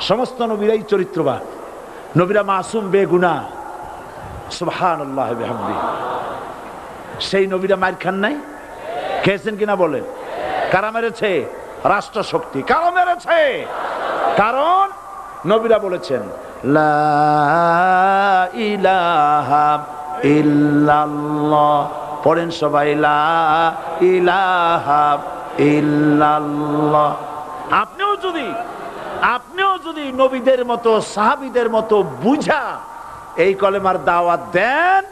সমস্ত নবীরাই চরিত্রবান। নবীরা মাসুম বেগুনা। আল্লাহ সেই নবীরা মার খান নাই? খেয়েছেন কিনা বলেন? কারা মেরেছে? রাষ্ট্র শক্তি কারা মেরেছে? কারণ নবীরা বলেছেন পড়েন সবাই ইলাহা আপনিও যদি আপনিও যদি নবীদের মতো, সাহাবীদের মতো বুঝা, এই কলেমার দাওয়াত দেন,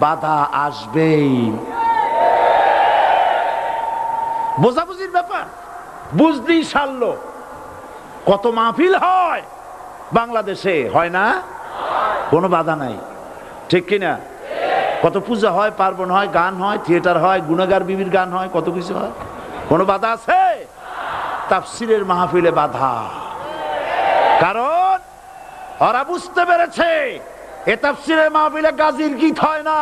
বাধা আসবেই। বোঝাবুঝির ব্যাপার, বুঝতেই সারলো। কত মাহফিল হয় বাংলাদেশে, হয় না? কোনো বাধা নাই। ঠিক কিনা? কত পূজা হয়, পার্বণ হয়, গান হয়, থিয়েটার হয়, গুণাগার বিবির গান হয়, কত কিছু হয়। কোনো বাধা আছে? তাফসিরের মাহফিলে বাধা। কারণ ওরা বুঝতে পেরেছে, এ তাফসিরের মাহফিলে গাজীর গীত হয় না,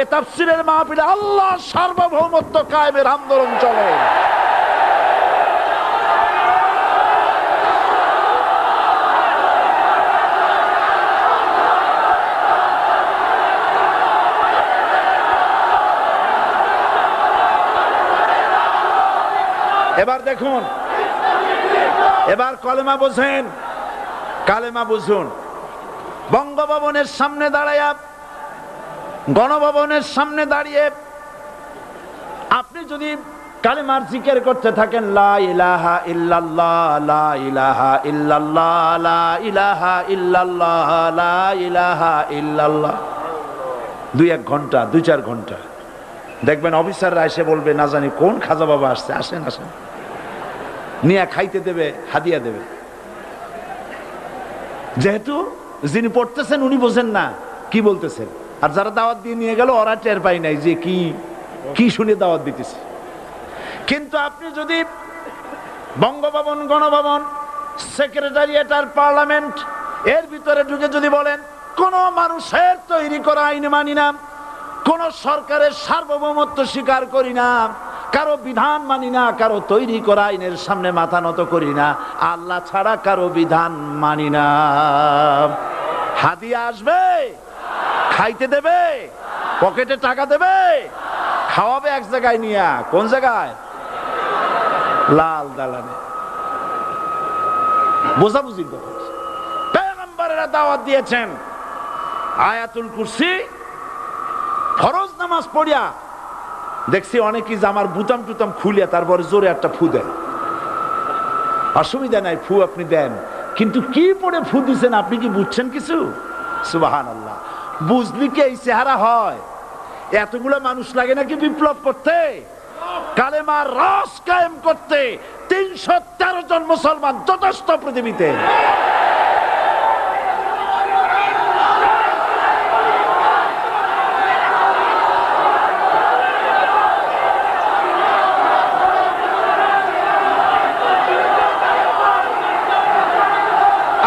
এ তাফসিরের মাহফিলে আল্লাহ সার্বভৌমত্ব কায়েমের আন্দোলন চলে। এবার দেখুন, এবার কলেমা বোঝেন। কালেমা বুঝুন। বঙ্গভবনের সামনে দাঁড়াইয়া, গণভবনের সামনে দাঁড়িয়ে আপনি যদি কালেমার জিকের করতে থাকেন, লা ইলাহা লা ইলাহা লা ইলাহা লা ইলাহা দুই এক ঘণ্টা, দুই চার ঘণ্টা। দেখবেন অফিসাররা এসে বলবে, না জানি কোন খাজা বাবা আসছে, আসেন আসেন। নিয়ে খাইতে দেবে, হাদিয়া দেবে। যেহেতু যিনি পড়তেছেন উনি বোঝেন না কি বলতেছেন। আর যারা দাওয়াত দিয়ে নিয়ে গেল, ওরা টের পাই নাই যে কি কি শুনে দাওয়াত দিতেছে। কিন্তু আপনি যদি বঙ্গভবন, গণভবন সেক্রেটারিয়েট আর পার্লামেন্ট এর ভিতরে ঢুকে যদি বলেন, কোন মানুষের তৈরি করা আইন মানি না, কোন সরকারের সার্বভৌমত্ব স্বীকার করি না কারও বিধান মানি না, কারও তৈরি করা আইনের সামনে মাথা নত করি না। আল্লাহ ছাড়া কারও বিধান মানি না। হাদিয়া আসবে, খাইতে দেবে, পকেটে টাকা দেবে, খাওয়াবে এক জায়গায় নিয়া। কোন জায়গায়? লাল দালানে। ব্যাপার পেগম্বরেরা দাওয়াত দিয়েছেন। আয়াতুল কুরসি, ফরজ নামাজ পড়িয়া দেখছি অনেকেই জামার বুতাম টুতাম খুলিয়া তারপরে জোরে একটা ফু দেন অসুবিধা নাই, ফু আপনি দেন। কিন্তু কি পড়ে ফু দিচ্ছেন আপনি কি বুঝছেন কিছু? সুবাহান আল্লাহ বুঝলি কি এই চেহারা হয়? এতগুলো মানুষ লাগে নাকি বিপ্লব করতে? কালেমার রস কায়েম করতে তিনশো তেরো জন মুসলমান যথেষ্ট পৃথিবীতে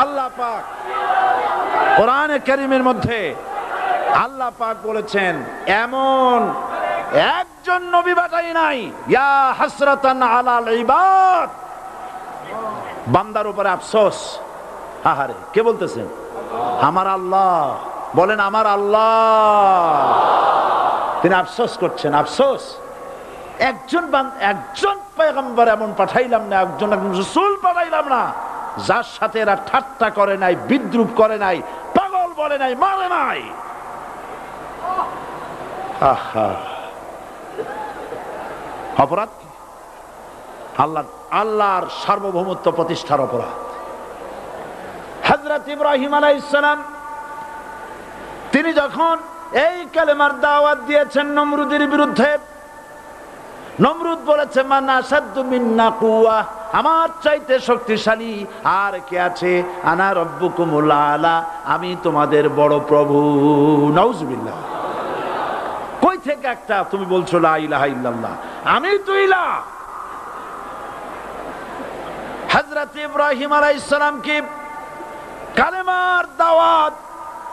আল্লাহ পাক কোরআনে কারিমের মধ্যে আল্লাহ পাক বলেছেন, এমন একজন নবী বাটাই নাই, ইয়া হাসরাতান আলাল ইবাদ। বান্দার উপরে আফসোস। আহারে, কে বলতেছেন আমার আল্লাহ। বলেন, আমার আল্লাহ। তিনি আফসোস করছেন, আফসোস। একজন একজন পয়গম্বর এমন পাঠাইলাম না একজন রসুল পাঠাইলাম না, যার সাথে এরা ঠাট্টা করে নাই, বিদ্রুপ করে নাই বলে নাই, মারে নাই। অপরাধ কি? আল্লাহ, আল্লাহর সার্বভৌমত্ব প্রতিষ্ঠার অপরাধ। হজরত ইব্রাহিম আলাইসালাম তিনি যখন এই কালেমার দাওয়াত দিয়েছেন নমরুদের বিরুদ্ধে, নমরুদ বলেছে, মানা সাদ্দু মিন্না কুয়া আমার চাইতে শক্তিশালী আর কে আছে? আনা রব্বুকুমুল আলা, আমি তোমাদের বড় প্রভু। নাউজুবিল্লাহ। কই থেকে একটা তুমি বলছো, লা আমি তো ইলা। হযরত ইব্রাহিম আলাইহিস সালাম কি কালেমার দাওয়াত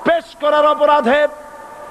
পেশ করার অপরাধে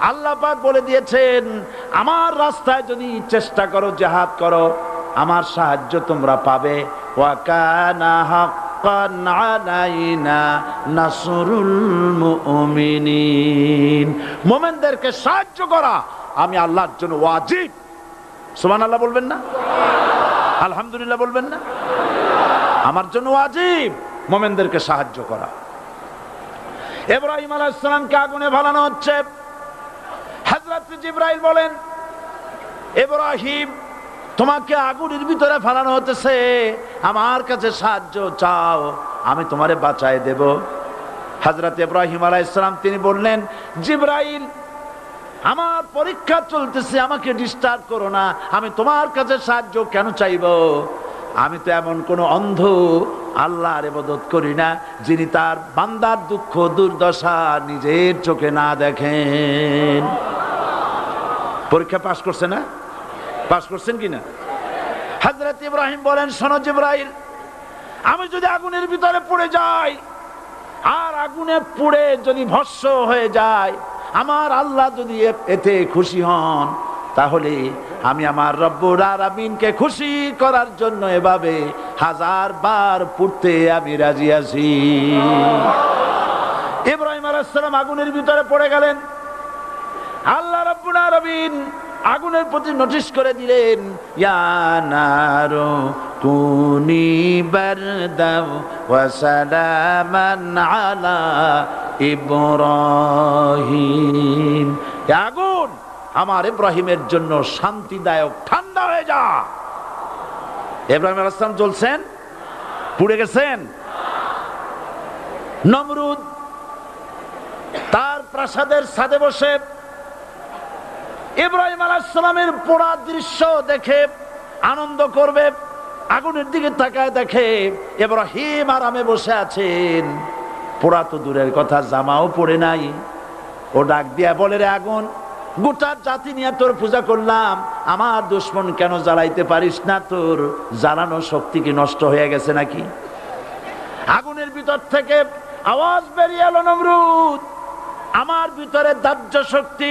আল্লাহ পাক বলে দিয়েছেন, আমার রাস্তায় যদি চেষ্টা করো, জেহাদ করো, আমার সাহায্য তোমরা পাবে। ওয়াকানা হাক্কান আলাইনা নাসরুল মুমিনিন। মুমিনদেরকে সাহায্য করা, আমি আল্লাহর জন্য ওয়াজিব। সুবহানাল্লাহ বলবেন না? আলহামদুলিল্লাহ বলবেন না? আমার জন্য ওয়াজিব। মোমেনদেরকে সাহায্য করা। ইব্রাহিম আলাইসালামকে আগুনে ফালানো হচ্ছে। বলেন ইব্রাহিম তোমাকে আগুনের ভিতরে হতেছে। আমার কাছে সাহায্য চাও, আমি তোমারে দেব। হাজরত ইব্রাহিম আলাইসালাম তিনি বললেন, জিব্রাইল, আমার পরীক্ষা চলতেছে, আমাকে ডিস্টার্ব করো না। আমি তোমার কাছে সাহায্য কেন চাইব? আমি তো এমন কোন অন্ধ আল্লাহর এবাদত করি না, যিনি তার বান্দার দুঃখ দুর্দশা নিজের চোখে না দেখেন। পরীক্ষা পাশ করছে না? পাশ করছেন কিনা? হাজরত ইব্রাহিম বলেন সনজ জিব্রাইল, আমি যদি আগুনের ভিতরে পড়ে যাই, আর আগুনে পুড়ে যদি ভস্য হয়ে যায়, আমার আল্লাহ যদি এতে খুশি হন, তাহলে আমি আমার রব্বুর আরামিনকে খুশি করার জন্য এভাবে হাজার বার পুড়তে আমি রাজি আছি। ইব্রাহিম আলাইসালাম আগুনের ভিতরে পড়ে গেলেন। আল্লাহ রব্বুল আলামিন আগুনের প্রতি নোটিশ করে দিলেন, ইয়া নারু কুনি বারদাও ওয়া সালামান আলা ইব্রাহিম। আগুন আমার ইব্রাহিমের জন্য শান্তিদায়ক, ঠান্ডা হয়ে যা। ইব্রাহিম আলাইহিস সালাম জ্বলছেন? পুড়ে গেছেন? নমরুদ তার প্রাসাদের ছাদে বসে ইব্রাহিম আলাইসালামের পোড়া দৃশ্য দেখে আনন্দ করবে, আগুনের দিকে তাকায় দেখে ইব্রাহিম আরামে বসে আছেন। পোড়া তো দূরের কথা, জামাও পড়ে নাই। ও ডাক দিয়া বলে, রে আগুন, গোটা জাতি নিয়ে তোর পূজা করলাম। আমার দুশ্মন কেন জ্বালাইতে পারিস না তোর? জ্বালানো শক্তি কি নষ্ট হয়ে গেছে নাকি? আগুনের ভিতর থেকে আওয়াজ বেরিয়ে এলো, নমরুদ, আমার ভিতরে দাহ্য শক্তি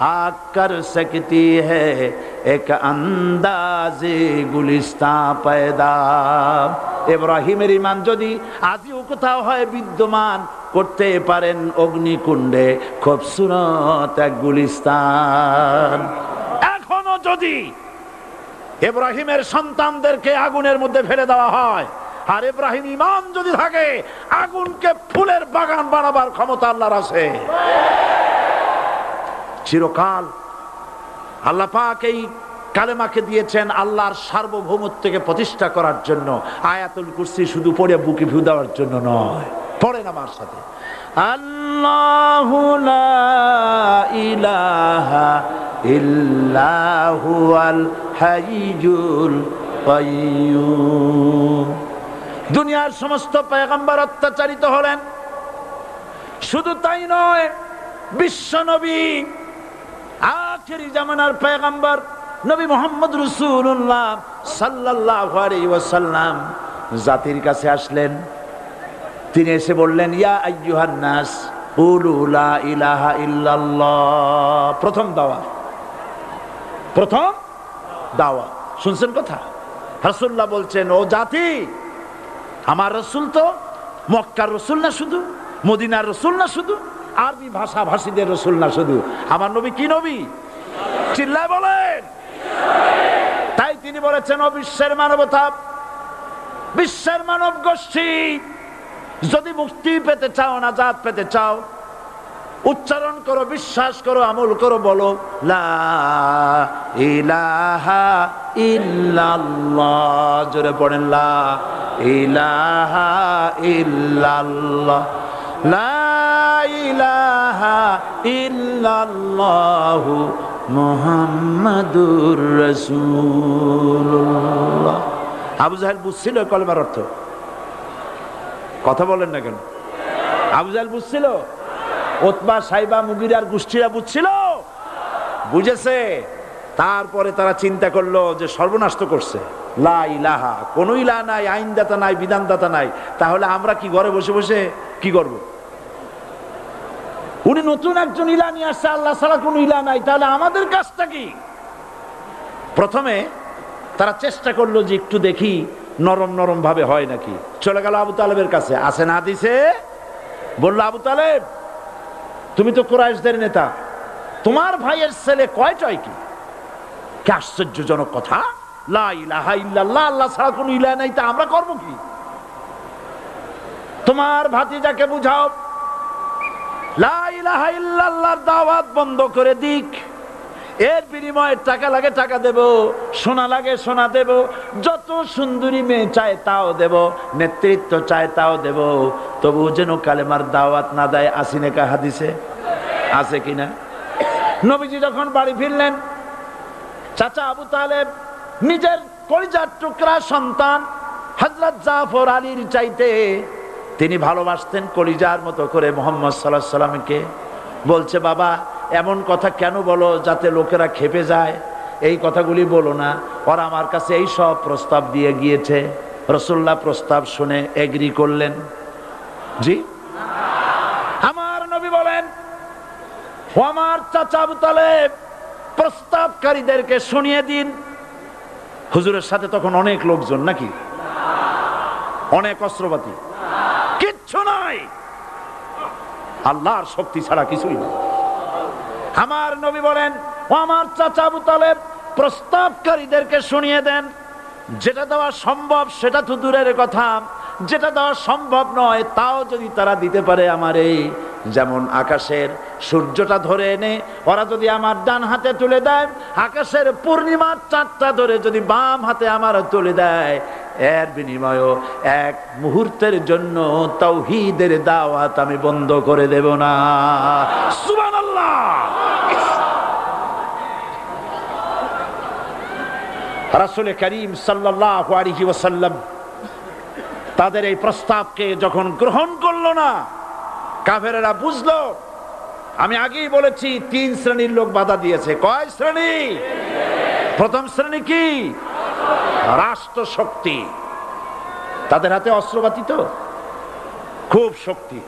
आग कर सकती है एक अंदाज गुलिस्ता पैदा এব্রাহিমের ইমান যদি আজও কোথাও হয় বিদ্যমান করতে পারেন অগ্নিকুণ্ডে খুবসুরত এক গুলিস্তান এখনো যদি ইব্রাহিমের সন্তানদেরকে আগুনের মধ্যে ফেলে দেওয়া হয় আর ইব্রাহিম ইমান যদি থাকে আগুনকে ফুলের বাগান বানাবার ক্ষমতা আল্লাহর আছে চিরকাল আল্লাহ পাক এই কালেমাকে দিয়েছেন আল্লাহর সার্বভৌমত্বকে প্রতিষ্ঠা করার জন্য। আয়াতুল কুরসি শুধু পড়ে বুকে ভিউ দেওয়ার জন্য নয়। পড়েন আমার সাথে। দুনিয়ার সমস্ত পয়গম্বর অত্যাচারিত হলেন। শুধু তাই নয় বিশ্ব নবী আখেরি জামানার পয়গম্বর নবী মোহাম্মদ রসুল্লাহ সাল্লাহ ওয়াসাল্লাম জাতির কাছে আসলেন। তিনি এসে বললেন, ইয়া আইয়ুহান নাস, কুলু লা ইলাহা ইল্লাল্লাহ। প্রথম দাওয়া। প্রথম দাওয়া। শুনছেন কথা? রাসূলুল্লাহ বলছেন, ও জাতি, আমার রসুল তো মক্কার রসুল না শুধু, মদিনার রসুল না শুধু, আরবি ভাষা ভাষীদের রসুল না শুধু। আমার নবী কি নবী? চিল্লায় বলেন। তাই তিনি বলেছেন, ও বিশ্বের মানবতা, বিশ্বের মানব গোষ্ঠী, যদি মুক্তি পেতে চাও না জাত পেতে চাও, উচ্চারণ করো, বিশ্বাস করো, আমল করো, বলো ইলাহা জোরে পড়েন, লা ইলাহা লা মুহাম্মাদুর রাসূলুল্লাহ। আবু জাহেল বুঝছিল কলমার অর্থ? কথা বলেন না কেন? আবু জাহেল বুঝছিল? ওতবা, সাইবা, মুগিরার গোষ্ঠীরা বুঝছিল? বুঝেছে। তারপরে তারা চিন্তা করল যে সর্বনাশ তো করছে। লা ইলাহা, কোন ইলা নাই, আইনদাতা নাই, বিধানদাতা নাই। তাহলে আমরা কি ঘরে বসে বসে কি করব? উনি নতুন একজন ইলা নিয়ে আসছে আল্লাহ ছাড়া কোনো ইলা নাই। তাহলে আমাদের কাজটা কি? প্রথমে তারা চেষ্টা করল যে একটু দেখি নরম নরম ভাবে হয় নাকি। চলে গেল আবু তালেবের কাছে। আসে না দিছে বলল, আবু তালেব, তুমি তো কোরআশদের নেতা। তোমার ভাইয়ের ছেলে কয়টাই কি? কি আশ্চর্যজনক কথা। আল্লাহ ছাড়া কোনো ইলাহ নাই, তা আমরা করব কি? তোমার ভাতিজাকে বুঝাও। দাওয়াত বন্ধ করে দিক। এর বিনিময়ে টাকা লাগে টাকা দেব, সোনা লাগে সোনা দেব, যত সুন্দরী মেয়ে চায় তাও দেব, নেতৃত্ব চায় তাও দেব। তবু যেন কালেমার দাওয়াত না দেয় আসিনে কা হাদিসে? আছে কিনা নবীজি যখন বাড়ি ফিরলেন, চাচা আবু তালেব নিজের কলিজার টুকরা সন্তান হজরত জাফর আলীর চাইতে তিনি ভালোবাসতেন কলিজার মতো করে মোহাম্মদ সাল্লাহ সাল্লামকে। বলছে, বাবা, এমন কথা কেন বলো যাতে লোকেরা খেপে যায়? এই কথাগুলি বলো না। ওরা আমার কাছে এই সব প্রস্তাব দিয়ে গিয়েছে। রসুল্লাহ প্রস্তাব শুনে এগ্রি করলেন। জি। আমার নবী বলেন, আমার চাচা তালেব প্রস্তাবকারীদেরকে শুনিয়ে দিন। হুজুরের সাথে তখন অনেক লোকজন নাকি? অনেক অস্ত্রপাতি। নাই। আল্লাহর শক্তি ছাড়া কিছুই না আমার নবী বলেন আমার চাচা আবু প্রস্তাবকারীদেরকে শুনিয়ে দেন। যেটা দেওয়া সম্ভব সেটা তো দূরের কথা। যেটা দেওয়া সম্ভব নয় তাও যদি তারা দিতে পারে আমার এই যেমন আকাশের সূর্যটা ধরে এনে, ওরা যদি আমার ডান হাতে তুলে দেয়, আকাশের পূর্ণিমার চাঁদটা ধরে যদি বাম হাতে আমার তুলে দেয় এর বিনিময় এক মুহূর্তের জন্য তৌহিদের দাওয়াত আমি বন্ধ করে দেব না। সুবহানাল্লাহ! রাসুল করিম তাদের এই প্রস্তাবকে যখন গ্রহণ করল না, কাফেরেরা বুঝলো, আমি আগেই বলেছি, তিন শ্রেণির লোক বাধা দিয়েছে। কয় শ্রেণি? প্রথম শ্রেণি কি? রাষ্ট্র শক্তি তাদের হাতে অস্ত্রপাতি তো? খুব শক্তি।